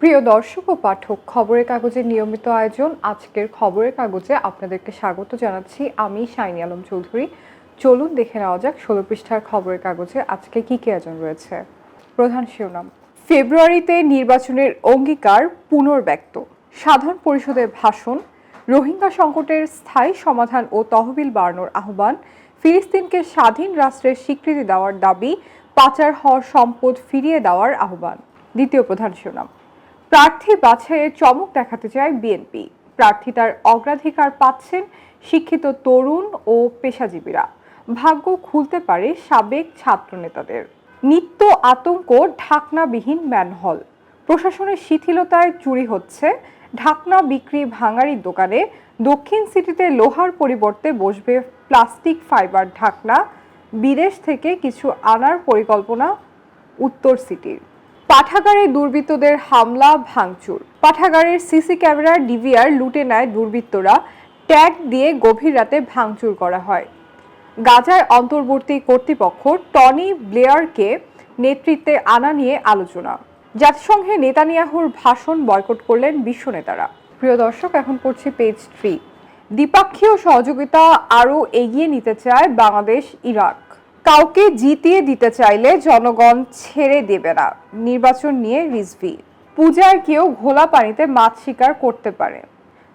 প্রিয় দর্শক ও পাঠক, খবরের কাগজের নিয়মিত আয়োজন, আজকের খবরের কাগজে আপনাদেরকে স্বাগত জানাচ্ছি। আমি শাইনি আলম চৌধুরী। চলুন দেখে নেওয়া যাক ষোলো পৃষ্ঠার খবরের কাগজে আজকে কি কি আয়োজন রয়েছে। প্রধান শিরোনাম, ফেব্রুয়ারিতে নির্বাচনের অঙ্গীকার পুনর্ব্যক্ত। সাধারণ পরিষদের ভাষণ, রোহিঙ্গা সংকটের স্থায়ী সমাধান ও তহবিল বাড়ানোর আহ্বান, ফিলিস্তিনকে স্বাধীন রাষ্ট্রের স্বীকৃতি দেওয়ার দাবি, পাচার হওয়ার সম্পদ ফিরিয়ে দেওয়ার আহ্বান। দ্বিতীয় প্রধান শিরোনাম প্রার্থী বাছাইয়ে চমক দেখাতে চায় বিএনপি। প্রার্থিতার অগ্রাধিকার পাচ্ছেন শিক্ষিত তরুণ ও পেশাজীবীরা। ভাগ্য খুলতে পারে সাবেক ছাত্রনেতাদের। নিত্য আতঙ্ক, ঢাকনাবিহীন ম্যানহল। প্রশাসনের শিথিলতায় চুরি হচ্ছে ঢাকনা বিক্রি ভাঙারির দোকানে। দক্ষিণ সিটিতে লোহার পরিবর্তে বসবে প্লাস্টিক ফাইবার ঢাকনা। বিদেশ থেকে কিছু আনার পরিকল্পনা উত্তর সিটির। পাঠাগারে দুর্বৃত্তদের হামলা, ভাঙচুর। পাঠাগারের সিসি ক্যামেরার ডিভিআর লুটে নেয় দুর্বৃত্তরা। ট্যাগ দিয়ে গভীর রাতে ভাঙচুর করা হয়। গাজার অন্তর্বর্তী কর্তৃপক্ষ টনি ব্লেয়ারকে নেতৃত্বে আনা নিয়ে আলোচনা। জাতিসংঘে নেতানিয়াহুর ভাষণ বয়কট করলেন বিশ্ব নেতারা। প্রিয় দর্শক, এখন পড়ছি পেজ থ্রি। দ্বিপাক্ষীয় সহযোগিতা আরও এগিয়ে নিতে চায় বাংলাদেশ ইরাক কাউকে জিতিয়ে দিতে চাইলে জনগণ ছেড়ে দেবে না। নির্বাচন নিয়ে রিজভি। পূজার কেউ ঘোলা পানিতে মাছ শিকার করতে পারে।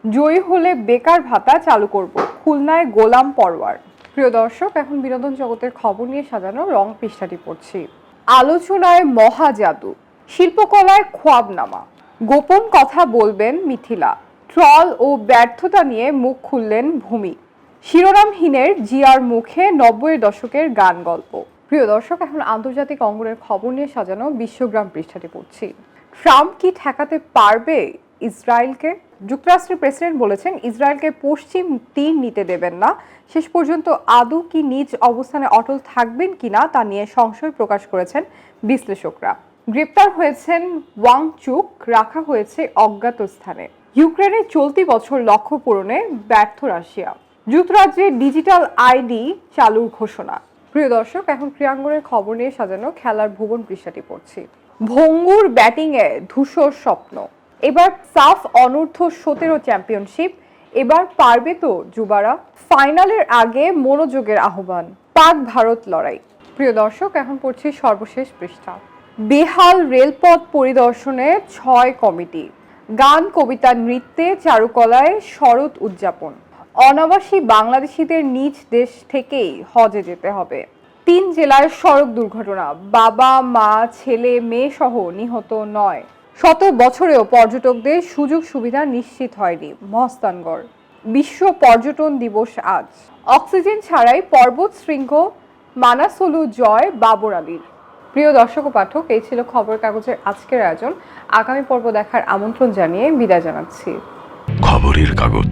জয়ী হলে বেকার ভাতা চালু করব, খুলনায় গোলাম পরওয়ার প্রিয় দর্শক, এখন বিনোদন জগতের খবর নিয়ে সাজানো রং পৃষ্ঠাটি পড়ছি। আলোচনায় মহাজাদু, শিল্পকলায় খোয়াবনামা। গোপন কথা বলবেন মিথিলা। ট্রল ও ব্যর্থতা নিয়ে মুখ খুললেন ভূমি। শিরোনামহীনের জিয়ার মুখে নব্বই দশকের গান গল্প। প্রিয় দর্শক, এখন আন্তর্জাতিক অঙ্গনের খবর নিয়ে সাজানো বিশ্বগ্রাম পৃষ্ঠাটি পড়ছি। ট্রাম্প কি ঠেকাতে পারবে ইসরায়েলকে? যুক্তরাষ্ট্রের প্রেসিডেন্ট বলেছেন, ইসরায়েলকে পশ্চিম তীর নিতে দেবেন না। শেষ পর্যন্ত আদৌ কি নিজ অবস্থানে অটল থাকবেন কিনা তা নিয়ে সংশয় প্রকাশ করেছেন বিশ্লেষকরা। গ্রেপ্তার হয়েছেন ওয়াং চুক, রাখা হয়েছে অজ্ঞাত স্থানে। ইউক্রেনে চলতি বছর লক্ষ্য পূরণে ব্যর্থ রাশিয়া। যুক্তরাজ্যে ডিজিটাল আইডি চালুর ঘোষণা। প্রিয় দর্শক, এখন ক্রিয়াঙ্গনের খবর নিয়ে সাজানো খেলার ভুবন পৃষ্ঠাটি পড়ছি। ভঙ্গুর ব্যাটিংয়ে ধূসর স্বপ্ন। এবার সাফ অনূর্ধ্ব সতেরো চ্যাম্পিয়নশিপ। এবার পারবে তো যুবারা। ফাইনালের আগে মনোযোগের আহ্বান। পাক ভারত লড়াই। প্রিয় দর্শক, এখন পড়ছি সর্বশেষ পৃষ্ঠা। বেহাল রেলপথ পরিদর্শনে ছয় কমিটি। গান, কবিতা, নৃত্যে চারুকলায় শরৎ উদযাপন। অনাবাসী বাংলাদেশিদের নিজ দেশ থেকেই হজে যেতে হবে। তিন জেলায় সড়ক দুর্ঘটনা, বাবা, মা, ছেলে, মেয়ে সহ নিহত নয়। শত বছরেও পর্যটকদের সুযোগ সুবিধা নিশ্চিত হয়নি মহস্তানগড় বিশ্ব পর্যটন দিবস আজ। অক্সিজেন ছাড়াই পর্বত শৃঙ্গ, মানাসলু জয়, বাবর আলীর। প্রিয় দর্শক ও পাঠক, এই ছিল খবর কাগজের আজকের আয়োজন। আগামী পর্ব দেখার আমন্ত্রণ জানিয়ে বিদায় জানাচ্ছি। খবরের কাগজ।